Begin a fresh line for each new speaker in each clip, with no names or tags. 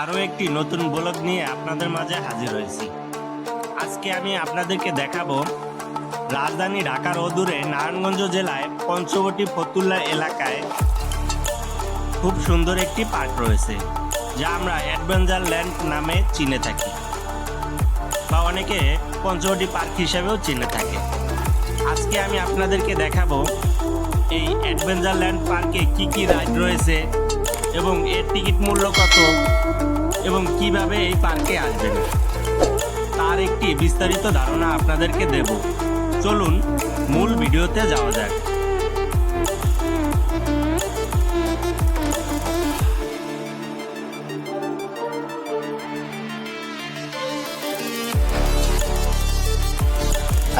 আরও একটি নতুন ব্লগ নিয়ে আপনাদের মাঝে হাজির হয়েছি। আজকে আমি আপনাদেরকে দেখাবো রাজধানী ঢাকার অদূরে নারায়ণগঞ্জ জেলায় পঞ্চবটি ফতুল্লা এলাকায় খুব সুন্দর একটি পার্ক রয়েছে, যা আমরা অ্যাডভেঞ্চার ল্যান্ড নামে চিনে থাকি বা অনেকে পঞ্চবটি পার্ক হিসাবেও চিনে থাকে। আজকে আমি আপনাদেরকে দেখাবো এই অ্যাডভেঞ্চার ল্যান্ড পার্কে কি কি রাইড রয়েছে এবং এর টিকিট মূল্য কত? এবং কীভাবে এই পার্কে আসবেন? তার একটি বিস্তারিত ধারণা আপনাদেরকে দেব। চলুন, মূল ভিডিওতে যাওয়া যাক।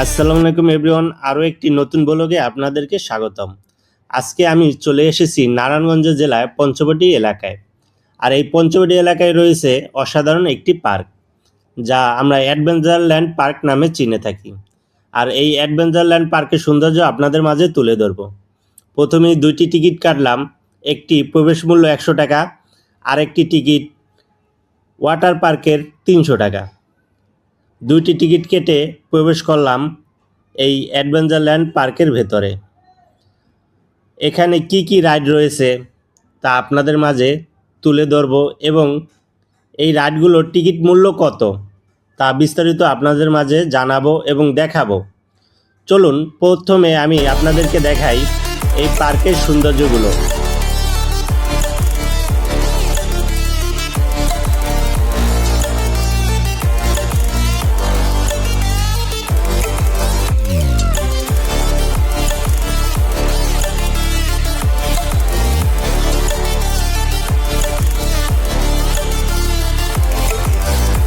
আসসালামু আলাইকুম এভরিওয়ান। আরও একটি নতুন ব্লগে আপনাদেরকে স্বাগতম। আজকে আমি চলে এসেছি নারায়ণগঞ্জ জেলায় পঞ্চবটি এলাকায়। আর এই পঞ্চবটি এলাকায় রয়েছে অসাধারণ একটি পার্ক, যা আমরা অ্যাডভেঞ্চার ল্যান্ড পার্ক নামে চিনে থাকি। আর এই অ্যাডভেঞ্চার ল্যান্ড পার্কের সৌন্দর্য আপনাদের মাঝে তুলে ধরব। প্রথমেই দুইটি টিকিট কাটলাম, একটি প্রবেশ মূল্য একশো টাকা আর একটি টিকিট ওয়াটার পার্কের তিনশো টাকা। দুইটি টিকিট কেটে প্রবেশ করলাম এই অ্যাডভেঞ্চার ল্যান্ড পার্কের ভেতরে। এখানে কি কি রাইড রয়েছে তা আপনাদের মাঝে তুলে ধরব এবং এই রাইডগুলোর টিকিট মূল্য কত তা বিস্তারিত আপনাদের মাঝে জানাব এবং দেখাবো। চলুন প্রথমে আমি আপনাদেরকে দেখাই এই পার্কের সৌন্দর্যগুলো।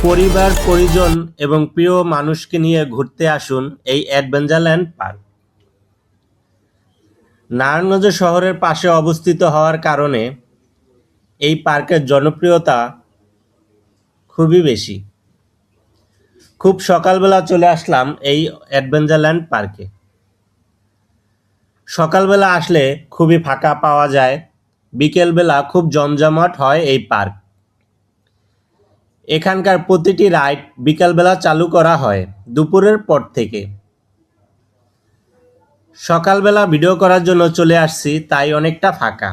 পরিবার, পরিজন এবং প্রিয় মানুষকে নিয়ে ঘুরতে আসুন এই অ্যাডভেঞ্চারল্যান্ড পার্ক। নারায়ণগঞ্জ শহরের পাশে অবস্থিত হওয়ার কারণে এই পার্কের জনপ্রিয়তা খুবই বেশি। খুব সকালবেলা চলে আসলাম এই অ্যাডভেঞ্চারল্যান্ড পার্কে। সকালবেলা আসলে খুবই ফাঁকা পাওয়া যায়। বিকেলবেলা খুব জমজমাট হয় এই পার্ক। এখানকার প্রতিটি রাইড বিকালবেলা চালু করা হয়, দুপুরের পর থেকে। সকালবেলা ভিডিও করার জন্য চলে আসছি, তাই অনেকটা ফাঁকা।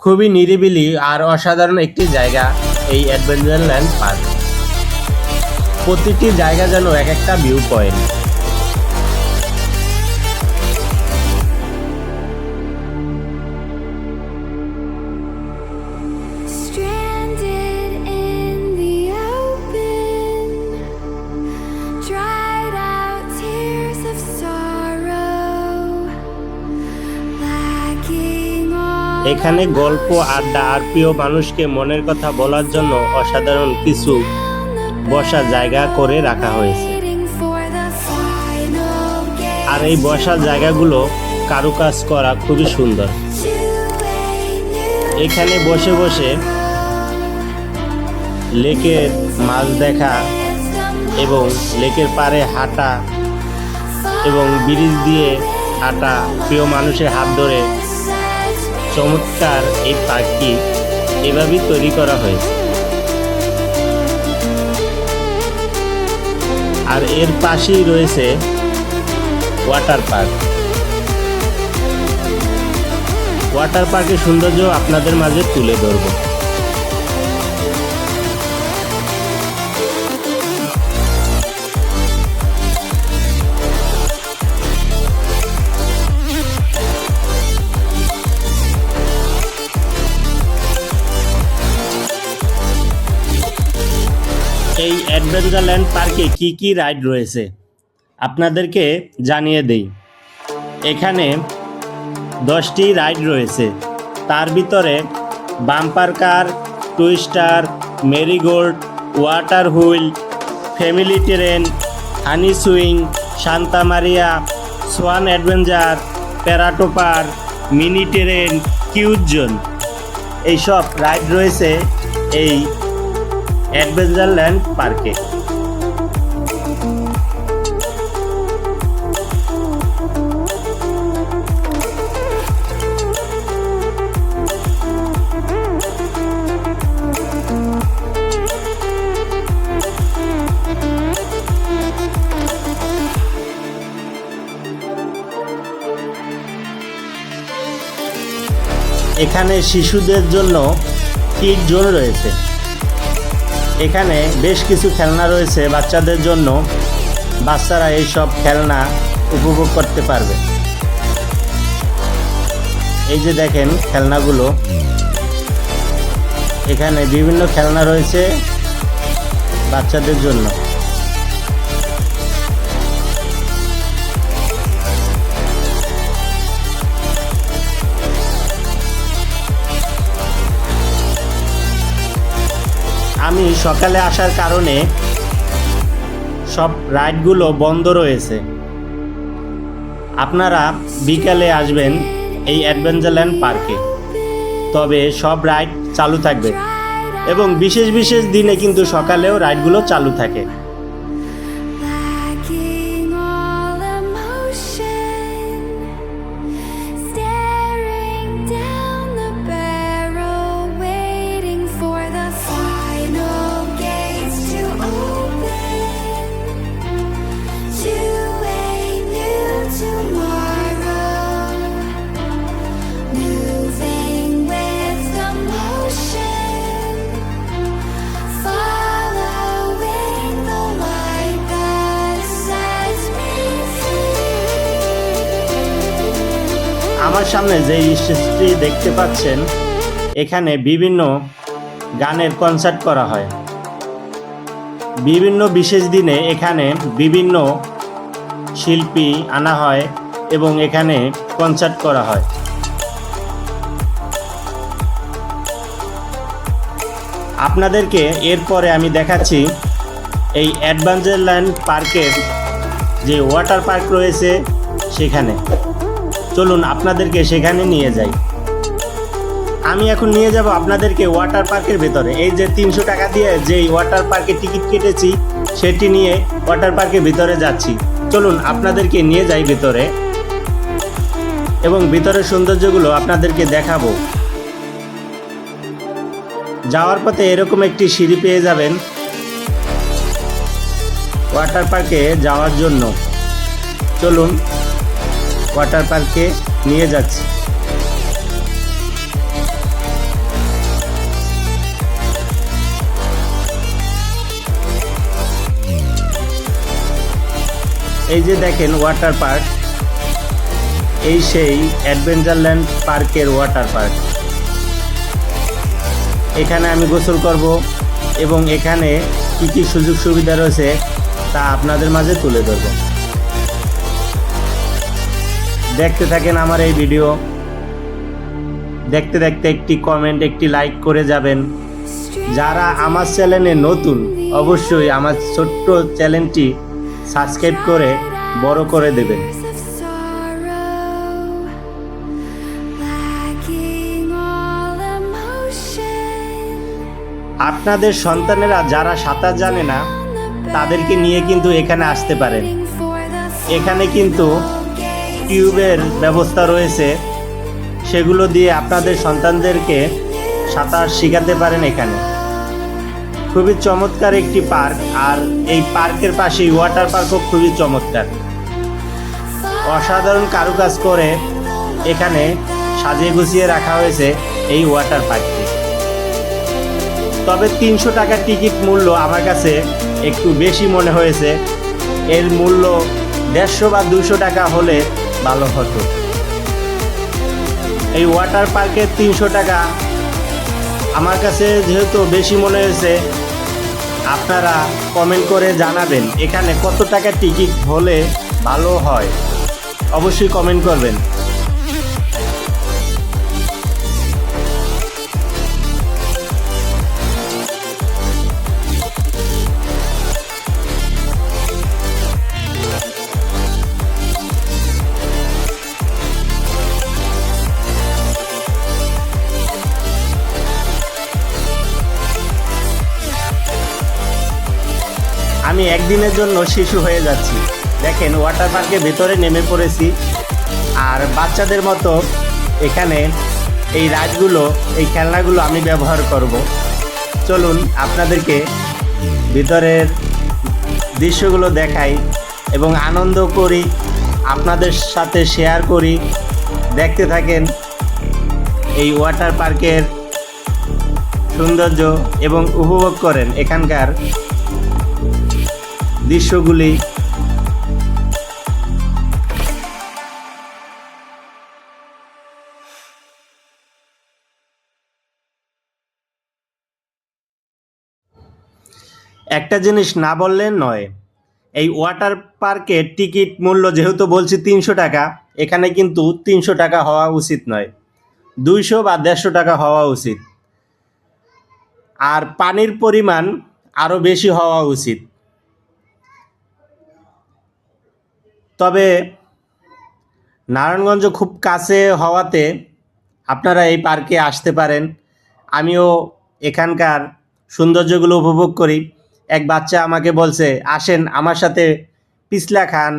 খুবই নিরিবিলি আর অসাধারণ একটি জায়গা এই অ্যাডভেঞ্চারল্যান্ড পার্ক। প্রতিটি জায়গা যেন এক একটা ভিউ পয়েন্ট এখানে গল্প, আড্ডা আর প্রিয় মানুষকে মনের কথা বলার জন্য অসাধারণ কিছু বসার জায়গা করে রাখা হয়েছে। আর এই বসার জায়গাগুলো কারুকাজ করা খুবই সুন্দর। এখানে বসে বসে লেকের মাছ দেখা এবং লেকের পাড়ে হাঁটা এবং ব্রিজ দিয়ে হাঁটা প্রিয় মানুষের হাত ধরে চমৎকার এই পাখি এভাবেই তৈরি করা হয়েছে। আর এর পাশেই রয়েছে ওয়াটার পার্ক। ওয়াটার পার্কের সৌন্দর্য আপনাদের মাঝে তুলে ধরবো। এই অ্যাডভেঞ্চারল্যান্ড পার্কে কি কি রাইড রয়েছে? আপনাদেরকে জানিয়ে দেই। এখানে দশটি রাইড রয়েছে। তার ভিতরে bumper car, twister, marigold, water wheel, family train, honey swing, Santa Maria, swan adventure paratrooper mini train কিউজন এইসব রাইড রয়েছে এই অ্যাডভেঞ্চারল্যান্ড পার্কে। এখানে শিশুদের জন্য কি জোন রয়েছে। এখানে বেশ কিছু খেলনা রয়েছে বাচ্চাদের জন্য। বাচ্চারা এইসব খেলনা উপভোগ করতে পারবে। এই যে দেখেন খেলনাগুলো। এখানে বিভিন্ন খেলনা রয়েছে বাচ্চাদের জন্য। আমি সকালে আসার কারণে সব রাইডগুলো বন্ধ রয়েছে। আপনারা বিকালে আসবেন এই অ্যাডভেঞ্চারল্যান্ড পার্কে। তবে সব রাইড চালু থাকবে। এবং বিশেষ বিশেষ দিনে কিন্তু সকালেও রাইডগুলো চালু থাকে। সামনে যে স্টেজটি দেখতে পাচ্ছেন, এখানে বিভিন্ন গানের কনসার্ট করা হয়। বিভিন্ন বিশেষ দিনে এখানে বিভিন্ন শিল্পী আনা হয় এবং এখানে কনসার্ট করা হয়। আপনাদেরকে এরপরে আমি দেখাচ্ছি এই অ্যাডভেঞ্চারল্যান্ড পার্কের যে ওয়াটার পার্ক রয়েছে সেখানে। চলুন আপনাদেরকে সেখানে নিয়ে যাই। আমি এখন নিয়ে যাব আপনাদেরকে ওয়াটার পার্কের ভেতরে। এই যে তিনশো টাকা দিয়ে যেই ওয়াটার পার্কে টিকিট কেটেছি, সেটি নিয়ে ওয়াটার পার্কের ভিতরে যাচ্ছি। চলুন আপনাদেরকে নিয়ে যাই ভিতরে এবং ভিতরের সৌন্দর্যগুলো আপনাদেরকে দেখাবো। যাওয়ার পথে এরকম একটি সিঁড়ি পেয়ে যাবেন ওয়াটার পার্কে যাওয়ার জন্য। চলুন ওয়াটার পার্কে নিয়ে যাচ্ছি। এই যে দেখেন ওয়াটার পার্ক, এই সেই অ্যাডভেঞ্চারল্যান্ড পার্কের ওয়াটার পার্ক। এখানে আমি গোসল করব এবং এখানে কী কী সুযোগ সুবিধা রয়েছে তা আপনাদের মাঝে তুলে ধরব। দেখতে থাকেন আমার এই ভিডিও। দেখতে দেখতে একটি কমেন্ট একটি লাইক করে যাবেন। যারা আমার চ্যানেলে নতুন, অবশ্যই আমার ছোট্ট চ্যানেলটি সাবস্ক্রাইব করে বড় করে দেবেন. আপনাদের সন্তানেরা যারা সাঁতার জানে না, তাদেরকে নিয়ে কিন্তু এখানে আসতে পারেন। এখানে কিন্তু টিউবের ব্যবস্থা রয়েছে, সেগুলো দিয়ে আপনাদের সন্তানদেরকে সাঁতার শেখাতে পারেন এখানে। খুবই চমৎকার একটি পার্ক, আর এই পার্কের পাশেই ওয়াটার পার্কও খুবই চমৎকার। অসাধারণ কারুকাজ করে এখানে সাজিয়ে গুছিয়ে রাখা হয়েছে এই ওয়াটার পার্কটি। তবে তিনশো টাকার টিকিট মূল্য আমার কাছে একটু বেশি মনে হয়েছে। এর মূল্য দেড়শো বা দুশো টাকা হলে ভালো হতো। এই ওয়াটার পার্কের তিনশো টাকা। আমার কাছে যেহেতু বেশি মনে হয়েছে, আপনারা কমেন্ট করে জানাবেন, এখানে কত টাকা টিকিট হলে ভালো হয়। অবশ্যই কমেন্ট করবেন। আমি একদিনের জন্য শিশু হয়ে যাচ্ছি। দেখেন ওয়াটার পার্কের ভেতরে নেমে পড়েছি। আর বাচ্চাদের মতো এখানে এই রাইডগুলো এই খেলনাগুলো আমি ব্যবহার করব। চলুন আপনাদেরকে ভিতরের দৃশ্যগুলো দেখাই এবং আনন্দ করি, আপনাদের সাথে শেয়ার করি। দেখতে থাকেন এই ওয়াটার পার্কের সৌন্দর্য এবং উপভোগ করেন এখানকার দৃশ্যগুলি। একটা জিনিস না বললে নয়, এই ওয়াটার পার্কের টিকিট মূল্য যেহেতু বলছি তিনশো টাকা, এখানে কিন্তু তিনশো টাকা হওয়া উচিত নয়, দুইশো বা দেড়শো টাকা হওয়া উচিত। আর পানির পরিমাণ আরও বেশি হওয়া উচিত। তবে নারায়ণগঞ্জ খুব কাছে হওয়াতে আপনারা এই পার্কে আসতে পারেন। আমিও এখানকার সৌন্দর্যগুলো উপভোগ করি। এক বাচ্চা আমাকে বলছে, আসেন, আমার সাথে পিছলা খান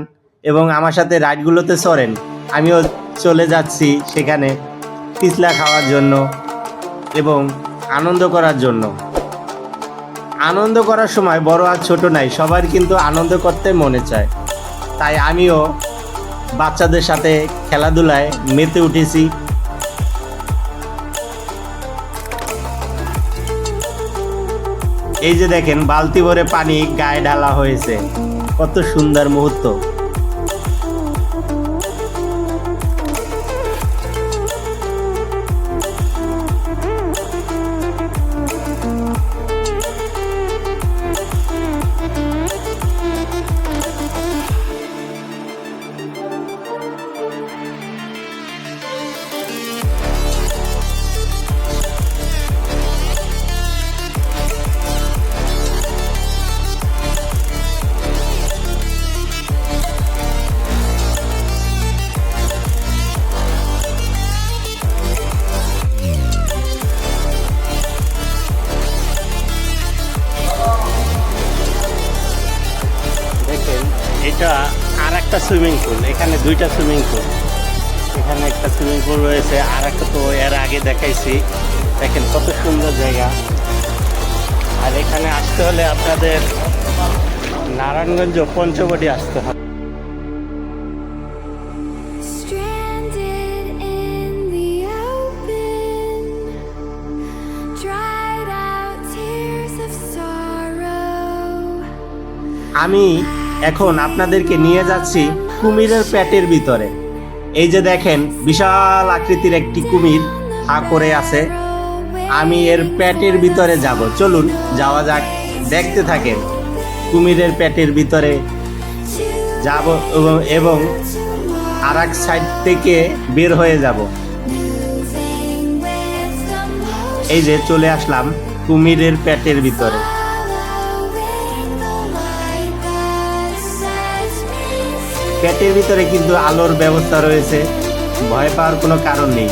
এবং আমার সাথে রাইডগুলোতে চড়েন। আমিও চলে যাচ্ছি সেখানে পিছলা খাওয়ার জন্য এবং আনন্দ করার জন্য। আনন্দ করার সময় বড় আর ছোট নাই, সবার কিন্তু আনন্দ করতে মনে চায়। তাই আমিও বাচ্চাদের সাথে খেলাধুলায় মেতে উঠেছি। এই যে দেখেন, বালতি ভরে পানি গায়ে ঢালা হয়েছে। কত সুন্দর মুহূর্ত। দুইটা সুইমিং পুল এখানে একটা সুইমিং পুল রয়েছে আর একটা তো এর আগে দেখাইছি। দেখেন কত সুন্দর জায়গা। আর এখানে আসতে হলে আপনাদের নারায়ণগঞ্জ পঞ্চবটি আসতে হবে. আমি এখন আপনাদেরকে নিয়ে যাচ্ছি কুমিরের পেটের ভিতরে। এই যে দেখেন, বিশাল আকৃতির একটি কুমির হা করে আছে। আমি এর পেটের ভিতরে যাব। চলুন, যাওয়া যাক, দেখতে থাকেন। কুমিরের পেটের ভিতরে যাব এবং- আর এক সাইড থেকে বের হয়ে যাব। এই যে চলে আসলাম কুমিরের পেটের ভিতরে। পেটের ভিতরে কিন্তু আলোর ব্যবস্থা রয়েছে। ভয় পাওয়ার কোনো কারণ নেই।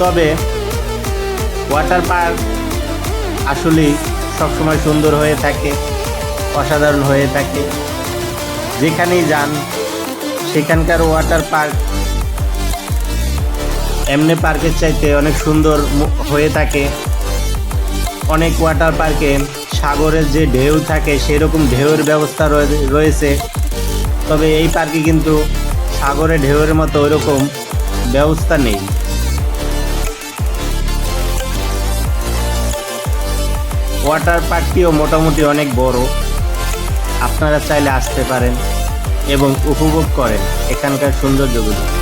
তবে ওয়াটার পার্ক আসলেই সবসময় সুন্দর হয়ে থাকে, অসাধারণ হয়ে থাকে। যেখানেই যান, সেখানকার ওয়াটার পার্ক এমনি পার্কের চাইতে অনেক সুন্দর হয়ে থাকে। অনেক ওয়াটার পার্কে সাগরের যে ঢেউ থাকে, সেরকম ঢেউয়ের ব্যবস্থা রয়ে- রয়েছে। তবে এই পার্কে কিন্তু সাগরে ঢেউয়ের মতো ওইরকম ব্যবস্থা নেই। ওয়াটার পার্কটিও মোটামুটি অনেক বড়। আপনারা চাইলে আসতে পারেন এবং উপভোগ করেন এখানকার সৌন্দর্যগুলো।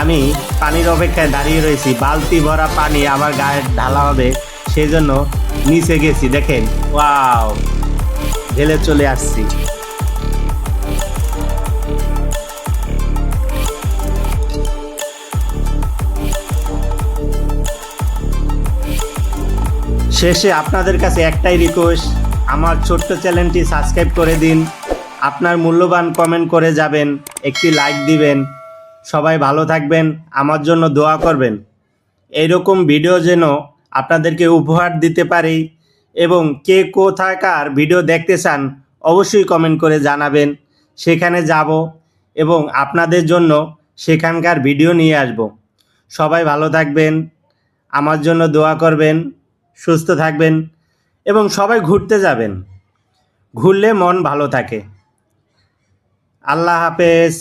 আমি পানির অপেক্ষায় দাঁড়িয়ে রয়েছি। বালতি ভরা পানি আমার গায়ে ঢালা হবে। সেই জন্য নিচে গেছি। দেখেন, ওয়াও, ঢেলে চলে আসছি। শেষে আপনাদের কাছে একটাই রিকোয়েস্ট আমার ছোট্ট চ্যানেলটি সাবস্ক্রাইব করে দিন। আপনার মূল্যবান কমেন্ট করে যাবেন, একটি লাইক দিবেন। সবাই ভালো থাকবেন, আমার জন্য দোয়া করবেন। এইরকম ভিডিও যেন আপনাদেরকে উপহার দিতে পারি এবং কে কোথাকার ভিডিও দেখতে চান, অবশ্যই কমেন্ট করে জানাবেন। সেখানে যাব এবং আপনাদের জন্য সেখানকার ভিডিও নিয়ে আসব। সবাই ভালো থাকবেন, আমার জন্য দোয়া করবেন, সুস্থ থাকবেন এবং সবাই ঘুরতে যাবেন। ঘুরলে মন ভালো থাকে। আল্লাহ হাফেজ।